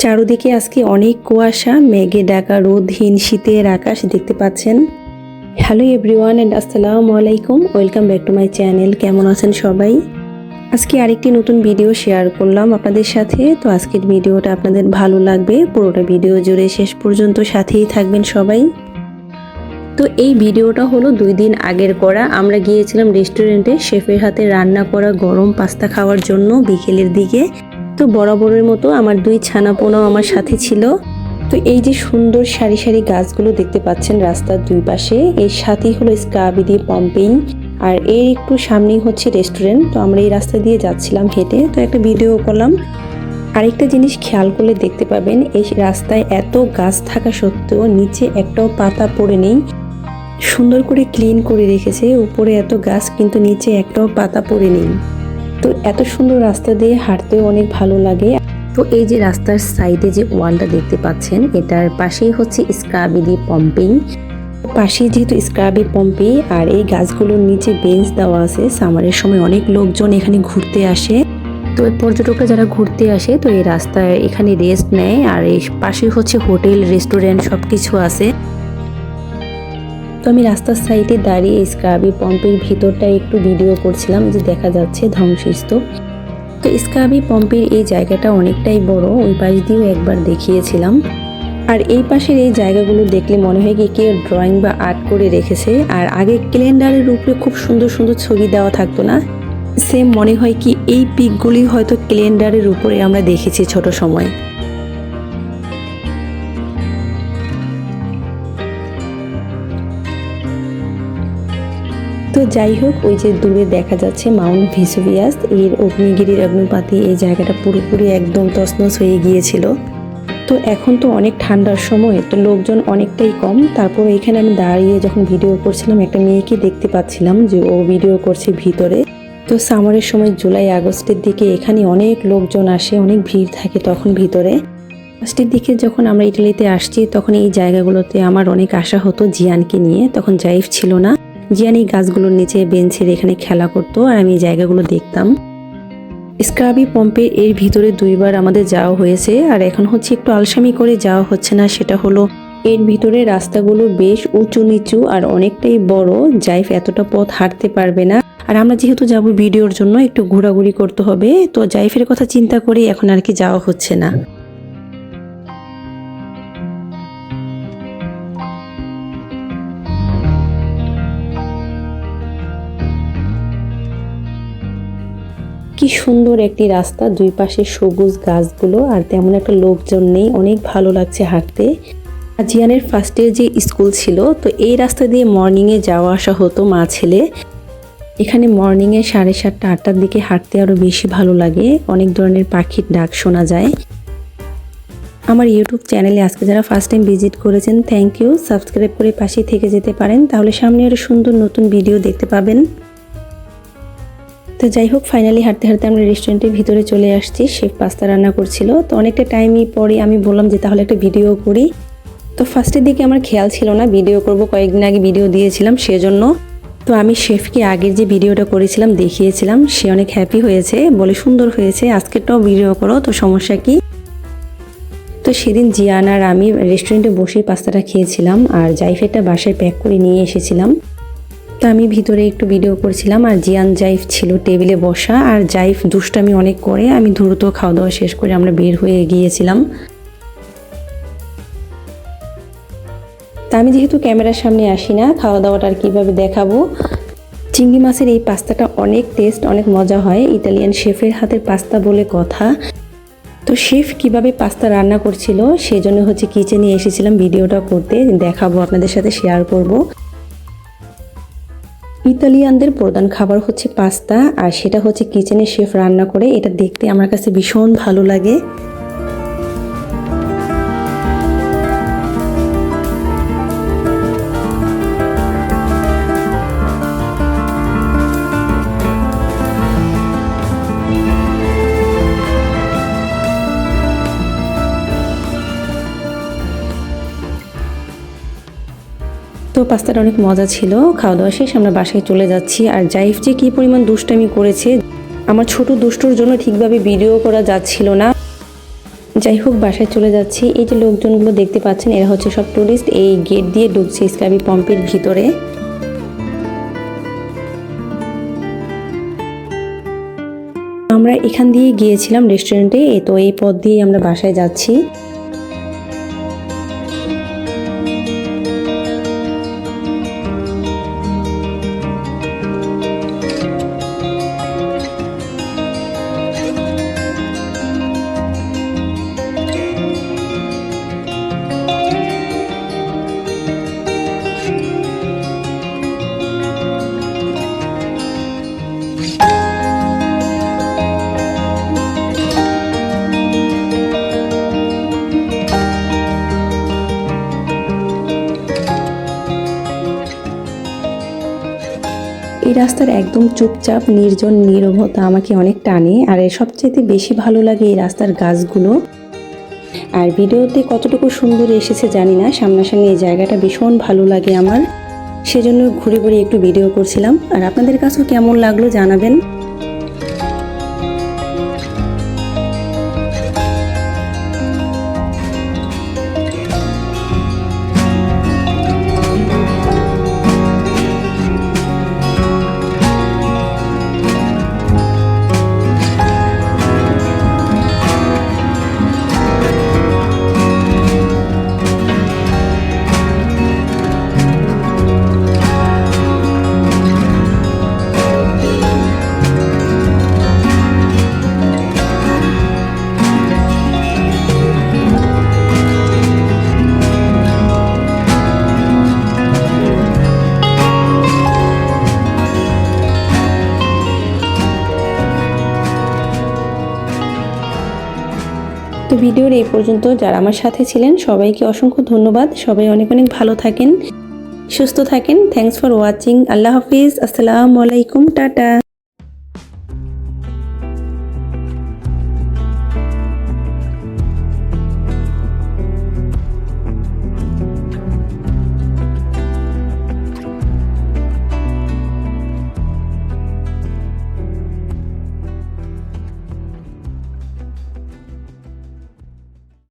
চারদিকে আজকে অনেক কুয়াশা, মেঘে ডাকা রোদহীন শীতের আকাশ দেখতে পাচ্ছেন। হ্যালো এভরিওয়ান অ্যান্ড আসসালামু আলাইকুম, welcome back to my channel, কেমন আছেন সবাই? আজকে আরেকটি নতুন ভিডিও শেয়ার করলাম আপনাদের সাথে, তো আজকের ভিডিওটা আপনাদের ভালো লাগবে, পুরোটা ভিডিও জুড়ে শেষ পর্যন্ত সাথেই থাকবেন সবাই। তো এই ভিডিওটা হলো দুই দিন আগের করা, আমরা গিয়েছিলাম রেস্টুরেন্টে, শেফের হাতে রান্না করা গরম পাস্তা খাওয়ার জন্য বিকেলের দিকে। তো বরাবরের মতো আমার দুই ছানা পোনাও আমার সাথে ছিল। তো এই যে সুন্দর সারি সারি গাছগুলো দেখতে পাচ্ছেন রাস্তার দুই পাশে, এর সাথেই হলো দিয়ে পম্পিং আর এর একটু সামনেই হচ্ছে রেস্টুরেন্ট তো আমরা এই রাস্তা দিয়ে যাচ্ছিলাম হেঁটে, তো একটা ভিডিও করলাম। আরেকটা জিনিস খেয়াল করলে দেখতে পাবেন, এই রাস্তায় এত গাছ থাকা সত্ত্বেও নিচে একটাও পাতা পড়ে নেই। সুন্দর করে ক্লিন করে রেখেছে, উপরে এত গাছ কিন্তু নিচে একটাও পাতা পড়ে নেই। তো এত সুন্দর রাস্তা দিয়ে হাঁটতেও অনেক ভালো লাগে। তো এই যে রাস্তার সাইডে যে ওয়ালটা দেখতে পাচ্ছেন, এটার পাশেই হচ্ছে স্কাবিদি পম্পিং। পাশেই যেহেতু স্ক্রাবি পম্পি, আর এই গাছগুলোর নিচে বেঞ্চ দেওয়া আছে, সামারের সময় অনেক লোকজন এখানে ঘুরতে আসে। তো পর্যটকরা যারা ঘুরতে আসে, তো এই রাস্তায় এখানে রেস্ট নেয়, আর এই পাশে হচ্ছে হোটেল, রেস্টুরেন্ট সব কিছু আছে। তো আমি রাস্তার সাইডে দাঁড়িয়ে স্ক্রাবি পম্পের ভিতরটা একটু ভিডিও করছিলাম যে দেখা যাচ্ছে ধ্বংসস্তূপ। তো স্ক্রাবি পম্পের এই জায়গাটা অনেকটাই বড়, ওই পাশ দিয়েও একবার দেখিয়েছিলাম। আর এই পাশের এই জায়গাগুলো দেখলে মনে হয় কি কেউ ড্রয়িং বা আর্ট করে রেখেছে। আর আগে ক্যালেন্ডারের উপরে খুব সুন্দর সুন্দর ছবি দেওয়া থাকতো না? সেম মনে হয় কি এই পিকগুলি হয়তো ক্যালেন্ডারের উপরে আমরা দেখেছি ছোট সময়। তো যাই হোক, ওই যে দূরে দেখা যাচ্ছে মাউন্ট ভিসুভিয়াস। এর অগ্নিগিরির অগ্নুপাতি এই জায়গাটা পুরোপুরি একদম তছনছ হয়ে গিয়েছিল। তো এখন তো অনেক ঠান্ডার সময়, তো লোকজন অনেকটাই কম। তারপর এখানে আমি দাঁড়িয়ে যখন ভিডিও করছিলাম, একটা মেয়েকে দেখতে পাচ্ছিলাম যে ও ভিডিও করছে ভিতরে। তো সামারের সময় জুলাই, আগস্টের দিকে এখানে অনেক লোকজন আসে, অনেক ভিড় থাকে তখন ভিতরে। ফার্স্টের দিকে যখন আমরা ইটালিতে আসছি, তখন এই জায়গাগুলোতে আমার অনেক আশা হতো জিয়ানকে নিয়ে। তখন জাইফ ছিল না। জিয়ান এই গাছগুলোর নিচে বেঞ্চের এখানে খেলা করতো আর আমি এই জায়গাগুলো দেখতাম। স্ক্রাবি পম্পের এর ভিতরে দুইবার আমাদের যাওয়া হয়েছে আর এখন হচ্ছে একটু আলসামি করে যাওয়া হচ্ছে না, সেটা হলো এর ভিতরে রাস্তাগুলো বেশ উঁচু নিচু আর অনেকটাই বড়, জাইফ এতটা পথ হাঁটতে পারবে না। আর আমরা যেহেতু যাব ভিডিওর জন্য একটু ঘোরাঘুরি করতে হবে, তো জাইফের কথা চিন্তা করে এখন আর কি যাওয়া হচ্ছে না। কি সুন্দর একটি রাস্তা। দুই পাশে সবুজ গাছগুলো আর তেমন একটা লোকজন নেই। অনেক ভালো লাগছে হাঁটতে। জিয়ানের ফার্স্টের যে স্কুল ছিল, তো এই রাস্তা দিয়ে মর্নিংয়ে যাওয়া আসা হতো মা ছেলে। এখানে মর্নিংয়ে সাড়ে সাতটা, আটটার দিকে হাঁটতে আরও বেশি ভালো লাগে। অনেক ধরনের পাখির ডাক শোনা যায়। আমার ইউটিউব চ্যানেলে আজকে যারা ফার্স্ট টাইম ভিজিট করেছেন থ্যাংক ইউ সাবস্ক্রাইব করে পাশে থেকে যেতে পারেন। তাহলে সামনে আরও সুন্দর নতুন ভিডিও দেখতে পাবেন। তো যাই হোক ফাইনালি হাঁটতে হাঁটতে আমরা রেস্টুরেন্টের ভিতরে চলে আসছি। শেফ পাস্তা রান্না করছিল। তো অনেকটা টাইমই পরে আমি বললাম যে, তাহলে একটা ভিডিও করি। তো ফার্স্টের দিকে আমার খেয়াল ছিল না ভিডিও করব। কয়েকদিন আগে ভিডিও দিয়েছিলাম সেজন্য। তো আমি শেফকে আগের যে ভিডিওটা করেছিলাম, দেখিয়েছিলাম। সে অনেক হ্যাপি হয়েছে, বলে সুন্দর হয়েছে। আজকেরটাও ভিডিও করো, তো সমস্যা কি? তো সেদিন জিয়ান আর আমি রেস্টুরেন্টে বসেই পাস্তাটা খেয়েছিলাম। আর জাইফেরটা বাসায় প্যাক করে নিয়ে এসেছিলাম। তো আমি ভিতরে একটু ভিডিও করছিলাম আর জিয়ান জাইফ ছিল টেবিলে বসা আর জাইফ দুষ্টামি অনেক করে। আমি দ্রুত খাওয়া দাওয়া শেষ করে আমরা বের হয়ে গিয়েছিলাম। তা আমি যেহেতু ক্যামেরার সামনে আসি না খাওয়া দাওয়াটা আর কীভাবে দেখাবো? চিংড়ি মাছের এই পাস্তাটা অনেক টেস্ট অনেক মজা হয়। ইতালিয়ান শেফের হাতের পাস্তা বলে কথা। তো শেফ কীভাবে পাস্তা রান্না করছিল, সেজন্য হচ্ছে কিচেনে এসেছিলাম ভিডিওটা করতে। দেখাবো, আপনাদের সাথে শেয়ার করব। ইতালিয়ানদের প্রধান খাবার হচ্ছে পাস্তা, আর সেটা হচ্ছে কিচেনে শেফ রান্না করে। এটা দেখতে আমার কাছে ভীষণ ভালো লাগে। তো পাস্তাটা অনেক মজা ছিল খাওয়া দাওয়া শেষ, আমরা বাসায় চলে যাচ্ছি। আর জাইফ যে কী পরিমাণ দুষ্টামি করেছে, আমার ছোট দুষ্টুর জন্য ঠিকভাবে ভিডিও করা যাচ্ছিল না। যাই হোক, বাসায় চলে যাচ্ছি। এই যে লোকজনগুলো দেখতে পাচ্ছেন, এরা হচ্ছে সব টুরিস্ট এই গেট দিয়ে ঢুকছে স্কাবি পম্পের ভিতরে। আমরা এখান দিয়ে গিয়েছিলাম রেস্টুরেন্টে তো এই পথ দিয়ে আমরা বাসায় যাচ্ছি। এই রাস্তার একদম চুপচাপ, নির্জন, নিরবতা আমাকে অনেক টানে আর সবচেয়ে বেশি ভালো লাগে এই রাস্তার গাছগুলো। আর ভিডিওতে কতটুকু সুন্দর এসেছে জানি না, সামনাসামনি এই জায়গাটা ভীষণ ভালো লাগে আমার। সেজন্য ঘুরে ঘুরে একটু ভিডিও করছিলাম। আর আপনাদের কাছেও কেমন লাগল জানাবেন। ভিডিওর এই পর্যন্ত। যারা আমার সাথে ছিলেন, সবাইকে অসংখ্য ধন্যবাদ। সবাই অনেক অনেক ভালো থাকেন, সুস্থ থাকেন। থ্যাংকস ফর ওয়াচিং আল্লাহ হাফিজ। আসসালামু আলাইকুম। টাটা।